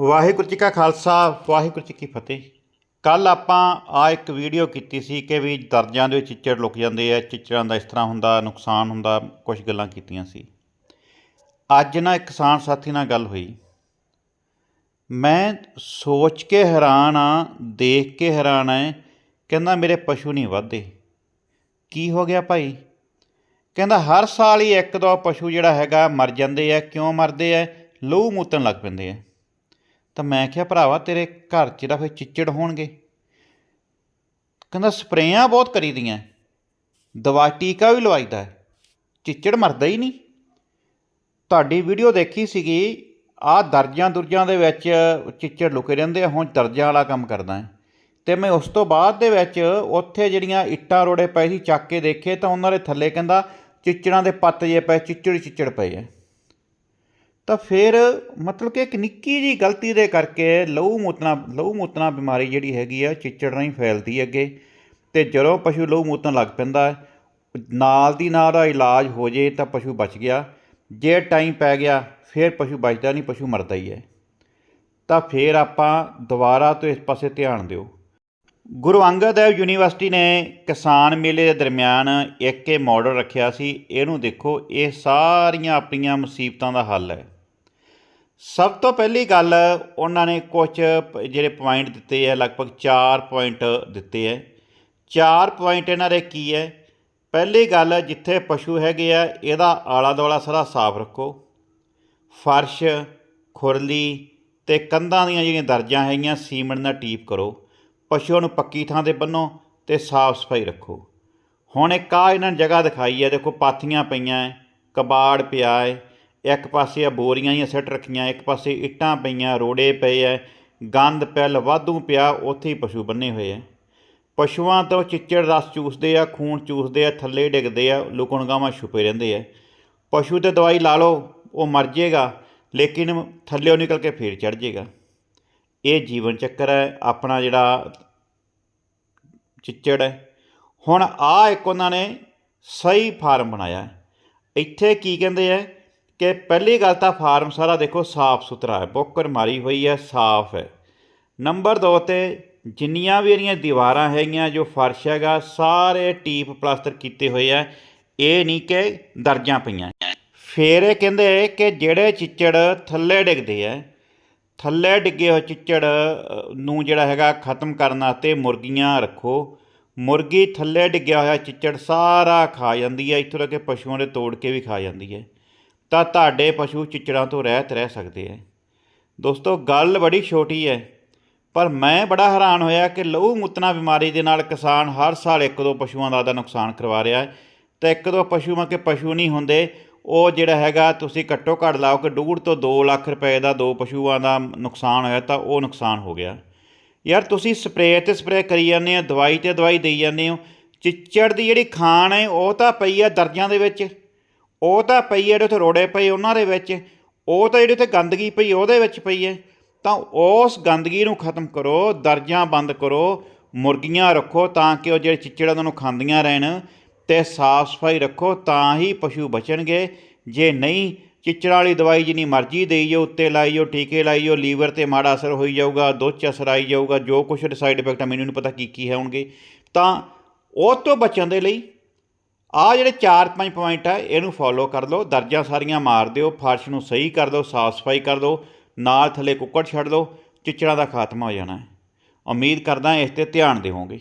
ਵਾਹਿਗੁਰੂ ਜੀ ਕਾ ਖਾਲਸਾ, ਵਾਹਿਗੁਰੂ ਜੀ ਕੀ ਫਤਿਹ। ਕੱਲ ਆਪਾਂ ਆ ਇੱਕ ਵੀਡੀਓ ਕੀਤੀ ਸੀ ਕਿ ਵੀ ਦਰਜਾਂ ਦੇ ਵਿੱਚ ਚਿੱਚੜ ਲੁਕ ਜਾਂਦੇ ਆ, ਚਿੱਚੜਾਂ ਦਾ ਇਸ ਤਰ੍ਹਾਂ ਹੁੰਦਾ, ਨੁਕਸਾਨ ਹੁੰਦਾ ਕੁਝ ਗੱਲਾਂ ਕੀਤੀਆਂ ਸੀ। ਅੱਜ ਨਾ ਇੱਕ ਕਿਸਾਨ ਸਾਥੀ ਨਾਲ ਗੱਲ ਹੋਈ। ਮੈਂ ਸੋਚ ਕੇ ਹੈਰਾਨ ਆ, ਦੇਖ ਕੇ ਹੈਰਾਨ ਆ, ਕਹਿੰਦਾ ਮੇਰੇ ਪਸ਼ੂ ਨਹੀਂ ਵੱਧਦੇ। ਕੀ ਹੋ ਗਿਆ ਭਾਈ? ਕਹਿੰਦਾ ਹਰ ਸਾਲ ਹੀ ਇੱਕ ਦੋ ਪਸ਼ੂ ਜਿਹੜਾ ਹੈਗਾ ਮਰ ਜਾਂਦੇ ਆ, ਕਿਉਂ ਮਰਦੇ ਆ? ਲਹੂ ਮੂਤਣ ਲੱਗ ਪੈਂਦੇ ਆ। ਤਾਂ ਮੈਂ ਕਿਹਾ, ਭਰਾਵਾ, ਤੇਰੇ ਘਰ 'ਚ ਤਾਂ ਫਿਰ ਚਿੱਚੜ ਹੋਣਗੇ? ਕਹਿੰਦਾ, ਸਪਰੇਆਂ ਬਹੁਤ ਕਰੀ ਦੀਆਂ ਦਵਾ ਟੀਕਾ ਵੀ ਲਵਾਈਦਾ ਹੈ। ਚਿੱਚੜ ਮਰਦਾ ਹੀ ਨਹੀਂ। ਤੁਹਾਡੀ ਵੀਡੀਓ ਦੇਖੀ ਸੀਗੀ ਆ ਦਰਜਾਂ ਦੁਰਜਾਂ ਦੇ ਵਿੱਚ ਚਿੱਚੜ ਲੁਕੇ ਰਹਿੰਦੇ ਆ, ਹੁਣ ਦਰਜਾਂ ਵਾਲਾ ਕੰਮ ਕਰਦਾ ਹੈ ਤੇ ਮੈਂ ਉਸ ਤੋਂ ਬਾਅਦ ਦੇ ਵਿੱਚ ਉੱਥੇ ਜਿਹੜੀਆਂ ਇੱਟਾਂ ਰੋੜੇ ਪਏ ਸੀ, ਚੱਕ ਕੇ ਦੇਖੇ ਤਾਂ ਉਹਨਾਂ ਦੇ ਥੱਲੇ ਕਹਿੰਦਾ, ਚਿੱਚੜਾਂ ਦੇ ਪੱਤ ਜੇ ਪਏ, ਚਿੱਚੜ ਹੀ ਚਿੱਚੜ ਪਏ ਆ ਤਾਂ ਫਿਰ ਮਤਲਬ ਕਿ ਇੱਕ ਨਿੱਕੀ ਜੀ ਗਲਤੀ ਦੇ ਕਰਕੇ ਲਹੂ ਮੂਤਣਾ ਲਹੂ ਮੂਤਣਾ ਬਿਮਾਰੀ ਜਿਹੜੀ ਹੈਗੀ ਆ, ਚਿੱਚੜ ਰਾਹੀਂ ਫੈਲਦੀ ਅੱਗੇ। ਤੇ ਜਦੋਂ ਪਸ਼ੂ ਲਹੂ ਮੂਤਣ ਲੱਗ ਪੈਂਦਾ ਨਾਲ ਦੀ ਨਾਲ ਦਾ ਇਲਾਜ ਹੋ ਜੇ ਤਾਂ ਪਸ਼ੂ ਬਚ ਗਿਆ। ਜੇ ਟਾਈਮ ਪੈ ਗਿਆ, ਫਿਰ ਪਸ਼ੂ ਬਚਦਾ ਨਹੀਂ, ਪਸ਼ੂ ਮਰਦਾ ਹੀ ਹੈ। ਤਾਂ ਫਿਰ ਆਪਾਂ ਦੁਬਾਰਾ ਤੋਂ ਇਸ ਪਾਸੇ ਧਿਆਨ ਦਿਓ। ਗੁਰੂ ਅੰਗਦ ਦੇਵ ਯੂਨੀਵਰਸਿਟੀ ਨੇ ਕਿਸਾਨ ਮੇਲੇ ਦੇ ਦਰਮਿਆਨ ਇੱਕ ਇਹ ਮਾਡਲ ਰੱਖਿਆ ਸੀ। ਇਹਨੂੰ ਦੇਖੋ, ਇਹ ਸਾਰੀਆਂ ਆਪਣੀਆਂ ਮੁਸੀਬਤਾਂ ਦਾ ਹੱਲ ਹੈ। ਸਭ ਤੋਂ ਪਹਿਲੀ ਗੱਲ, ਉਹਨਾਂ ਨੇ ਕੁਝ ਪ- ਜਿਹੜੇ ਪੁਆਇੰਟ ਦਿੱਤੇ ਹੈ, ਲਗਭਗ 4 ਪੁਆਇੰਟ ਦਿੱਤੇ ਹੈ। 4 ਪੁਆਇੰਟ ਇਹਨਾਂ ਦੇ ਕੀ ਹੈ? ਪਹਿਲੀ ਗੱਲ, ਜਿੱਥੇ ਪਸ਼ੂ ਹੈਗੇ ਆ, ਇਹਦਾ ਆਲਾ ਦੁਆਲਾ ਸਾਰਾ ਸਾਫ਼ ਰੱਖੋ। ਫਰਸ਼, ਖੁਰਲੀ ਤੇ ਕੰਧਾਂ ਦੀਆਂ ਜਿਹੜੀਆਂ ਦਰਜਾਂ ਹੈਗੀਆਂ, ਸੀਮੈਂਟ ਨਾਲ ਟੀਪ ਕਰੋ। ਪਸ਼ੂਆਂ ਨੂੰ ਪੱਕੀ ਥਾਂ ਤੇ ਬੰਨੋ ਤੇ ਸਾਫ਼ ਸਫ਼ਾਈ ਰੱਖੋ। ਹੁਣ ਇੱਕ ਆ ਇਹਨਾਂ ਨੇ ਜਗ੍ਹਾ ਦਿਖਾਈ ਹੈ, ਦੇਖੋ ਪਾਥੀਆਂ ਪਈਆਂ ਹੈ, ਕਬਾੜ ਪਿਆ ਹੈ। ਇੱਕ ਪਾਸੇ ਆ ਬੋਰੀਆਂ ਹੀ ਸੈੱਟ ਰੱਖੀਆਂ, ਇੱਕ ਪਾਸੇ ਇੱਟਾਂ ਪਈਆਂ, ਰੋੜੇ ਪਏ ਐ ਗੰਦ ਪੈਲ ਵਾਧੂ ਪਿਆ, ਉੱਥੇ ਹੀ ਪਸ਼ੂ ਬੰਨੇ ਹੋਏ ਐ ਪਸ਼ੂਆਂ ਤੋਂ ਚਿੱਚੜ ਰਸ ਚੂਸਦੇ ਆ, ਖੂਨ ਚੂਸਦੇ ਆ, ਥੱਲੇ ਡਿੱਗਦੇ ਆ ਲੁਕਣਗਾਵਾਂ ਛੁਪੇ ਰਹਿੰਦੇ ਆ। ਪਸ਼ੂ ਤੇ ਦਵਾਈ ਲਾ ਲਓ, ਉਹ ਮਰ ਜਾਏਗਾ ਲੇਕਿਨ ਥੱਲੇੋਂ ਨਿਕਲ ਕੇ ਫੇਰ ਚੜ ਜਾਏਗਾ ਇਹ ਜੀਵਨ ਚੱਕਰ ਹੈ, ਆਪਣਾ ਜਿਹੜਾ ਚਿੱਚੜ ਹੈ। ਹੁਣ ਆ ਇੱਕ ਉਹਨਾਂ ਨੇ ਸਹੀ ਫਾਰਮ ਬਣਾਇਆ। ਇੱਥੇ ਕੀ ਕਹਿੰਦੇ ਆ? ਕਿ ਪਹਿਲੀ ਗੱਲ ਤਾਂ ਫਾਰਮ ਸਾਰਾ ਦੇਖੋ ਸਾਫ਼ ਸੁਥਰਾ ਹੈ ਬੋਕਰ ਮਾਰੀ ਹੋਈ ਹੈ, ਸਾਫ਼ ਹੈ। ਨੰਬਰ 2 ਤੇ ਜਿੰਨੀਆਂ ਵੀ ਇਹਦੀਆਂ ਦੀਵਾਰਾਂ ਹੈਗੀਆਂ, ਜੋ ਫਰਸ਼ ਹੈਗਾ, ਸਾਰੇ ਟੀਪ ਪਲਾਸਟਰ ਕੀਤੇ ਹੋਏ ਆ, ਇਹ ਨਹੀਂ ਕਿ ਦਰਜਾਂ ਪਈਆਂ। ਫੇਰ ਇਹ ਕਹਿੰਦੇ ਕਿ ਜਿਹੜੇ ਚਿੱਚੜ ਥੱਲੇ ਡਿੱਗਦੇ ਆ, ਥੱਲੇ ਡਿੱਗੇ ਹੋਏ ਚਿੱਚੜ ਨੂੰ ਜਿਹੜਾ ਹੈਗਾ ਖਤਮ ਕਰਨ ਵਾਸਤੇ ਮੁਰਗੀਆਂ ਰੱਖੋ। ਮੁਰਗੀ ਥੱਲੇ ਡਿੱਗਿਆ ਹੋਇਆ ਚਿੱਚੜ ਸਾਰਾ ਖਾ ਜਾਂਦੀ ਹੈ, ਇੱਥੋਂ ਤੱਕ ਕਿ ਪਸ਼ੂਆਂ ਦੇ ਤੋੜ ਕੇ ਵੀ ਖਾ ਜਾਂਦੀ ਹੈ। ਤਾਂ ਤੁਹਾਡੇ ਪਸ਼ੂ ਚਿੱਚੜਾਂ ਤੋਂ ਰਹਿਤ ਰਹਿ ਸਕਦੇ ਹੈ ਦੋਸਤੋ, ਗੱਲ ਬੜੀ ਛੋਟੀ ਹੈ ਪਰ ਮੈਂ ਬੜਾ ਹੈਰਾਨ ਹੋਇਆ ਕਿ ਲਹੂ ਮੁੱਤਣਾ ਬਿਮਾਰੀ ਦੇ ਨਾਲ ਕਿਸਾਨ ਹਰ ਸਾਲ ਇੱਕ ਦੋ ਪਸ਼ੂਆਂ ਦਾ ਦਾ ਨੁਕਸਾਨ ਕਰਵਾ ਰਿਹਾ ਹੈ ਤੇ ਇੱਕ ਦੋ ਪਸ਼ੂਆਂ ਕੇ ਪਸ਼ੂ ਨਹੀਂ ਹੁੰਦੇ, ਉਹ ਜਿਹੜਾ ਹੈਗਾ ਤੁਸੀਂ ਘੱਟੋ ਘੱਟ ਲਾਓ ਕਿ ਡੂਢ ਤੋਂ 2 ਲੱਖ ਰੁਪਏ ਦਾ ਦੋ ਪਸ਼ੂਆਂ ਦਾ ਨੁਕਸਾਨ ਹੋਇਆ ਤਾਂ ਉਹ ਨੁਕਸਾਨ ਹੋ ਗਿਆ। ਯਾਰ ਤੁਸੀਂ ਸਪਰੇਅ ਤੇ ਸਪਰੇਅ ਕਰੀ ਜਾਂਦੇ ਹੋ, ਦਵਾਈ ਤੇ ਦਵਾਈ ਦੇਈ ਜਾਂਦੇ ਹੋ, ਚਿੱਚੜ ਦੀ ਜਿਹੜੀ ਖਾਣ ਹੈ ਉਹ ਤਾਂ ਪਈ ਆ ਦਰਜਾਂ ਦੇ ਵਿੱਚ। ਉਹ ਤਾਂ ਪਈ ਹੈ ਜਿਹੜੇ ਉੱਥੇ ਰੋੜੇ ਪਏ ਉਹਨਾਂ ਦੇ ਵਿੱਚ, ਉਹ ਤਾਂ ਜਿਹੜੀ ਉੱਥੇ ਗੰਦਗੀ ਪਈ ਉਹਦੇ ਵਿੱਚ ਪਈ ਹੈ ਤਾਂ ਉਸ ਗੰਦਗੀ ਨੂੰ ਖਤਮ ਕਰੋ, ਦਰਜਾਂ ਬੰਦ ਕਰੋ, ਮੁਰਗੀਆਂ ਰੱਖੋ ਤਾਂ ਕਿ ਉਹ ਜਿਹੜੇ ਚਿੱਚੜ ਉਹਨਾਂ ਨੂੰ ਖਾਂਦੀਆਂ ਰਹਿਣ ਤੇ ਸਾਫ਼ ਸਫ਼ਾਈ ਰੱਖੋ ਤਾਂ ਹੀ ਪਸ਼ੂ ਬਚਣਗੇ। ਜੇ ਨਹੀਂ, ਚਿੱਚੜਾਂ ਵਾਲੀ ਦਵਾਈ ਜਿੰਨੀ ਮਰਜ਼ੀ ਦੇਈ ਜਾਓ, ਉੱਤੇ ਲਾਈ ਜਾਓ, ਟੀਕੇ ਲਾਈ ਜਾਓ, ਲੀਵਰ ਤੇ ਮਾੜਾ ਅਸਰ ਹੋਈ ਜਾਊਗਾ, ਦੁੱਧ 'ਚ ਅਸਰ ਆਈ ਜਾਊਗਾ, ਜੋ ਕੁਛ ਸਾਈਡ ਇਫੈਕਟ ਆ, ਮੈਨੂੰ ਨਹੀਂ ਪਤਾ ਕੀ ਕੀ ਹੈ ਹੋਣਗੇ। ਤਾਂ ਉਹ ਤੋਂ ਬਚਣ ਦੇ ਲਈ ਆ ਜਿਹੜੇ 4-5 ਪੁਆਇੰਟ ਆ, ਇਹਨੂੰ ਫੋਲੋ ਕਰ ਲਓ, ਦਰਜਾਂ ਸਾਰੀਆਂ ਮਾਰ ਦਿਓ, ਫਰਸ਼ ਨੂੰ ਸਹੀ ਕਰ ਦਿਓ ਸਾਫ਼ ਸਫ਼ਾਈ ਕਰ ਦਿਓ ਨਾਲ ਥੱਲੇ ਕੁੱਕੜ ਛੱਡ ਦਿਓ ਚਿੱਚੜਾਂ ਦਾ ਖਾਤਮਾ ਹੋ ਜਾਣਾ ਉਮੀਦ ਕਰਦਾ ਇਸ ਤੇ ਧਿਆਨ ਦੇਵੋਗੇ